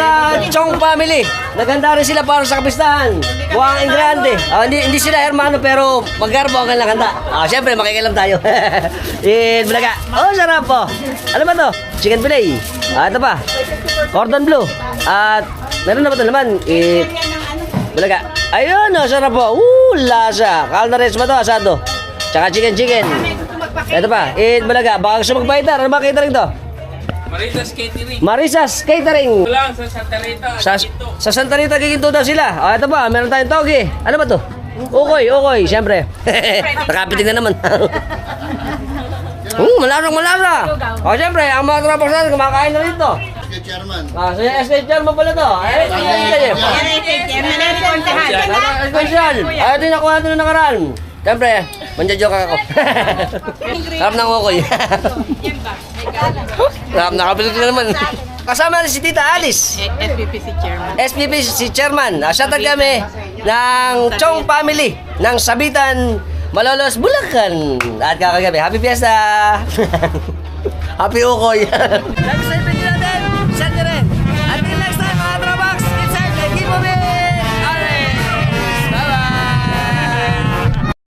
sa Chong family. Naganda rin sila para sa kapistahan. Buwang Ingrande. Ah, hindi, hindi sila hermano pero magkarbo ang kanilang handa. Ah, syempre, makikilam tayo. In Bulaga. Oh, sarap po. Ano ba to? Chicken fillet. Ah, ito pa. Cordon bleu. At meron na ba ito naman? Eh, Bulaga. Ayun, oh, sarap po. Uh, lasa. Caldares ba to? Asado. Tsaka chicken chicken. Ito pa. In Bulaga. Baka gusto magpahita. Ano ba catering to? Maritas Catering. Marisas Catering. Wala sa Santa Rita. Sa, sa Santa Rita Giginto daw sila. Ah, ito pa, meron tayong togi. Ano ba to? Ukoy, ukoy, siyempre. Nakapiting na naman. Hmm, malarang malasa. O, siyempre, ang mga tropa sa atin, kumakain na rito. Chairman. Ah, so yung estate chairman pala to. Ay, ito yung estate Special. Ay, yung nakuha natin nung nakaraan. Siyempre, manjajoke ako. Sarap ng ukoy. Sarap, nakapiling na naman. Kasama rin si Tita Alice. SPP si chairman. SPP si Chairman. Uh, Shoutout kami ng Chong Family ng Sabitan, Malolos, Bulacan. At kakagabi, Happy Fiesta! Happy Ukoy! Like,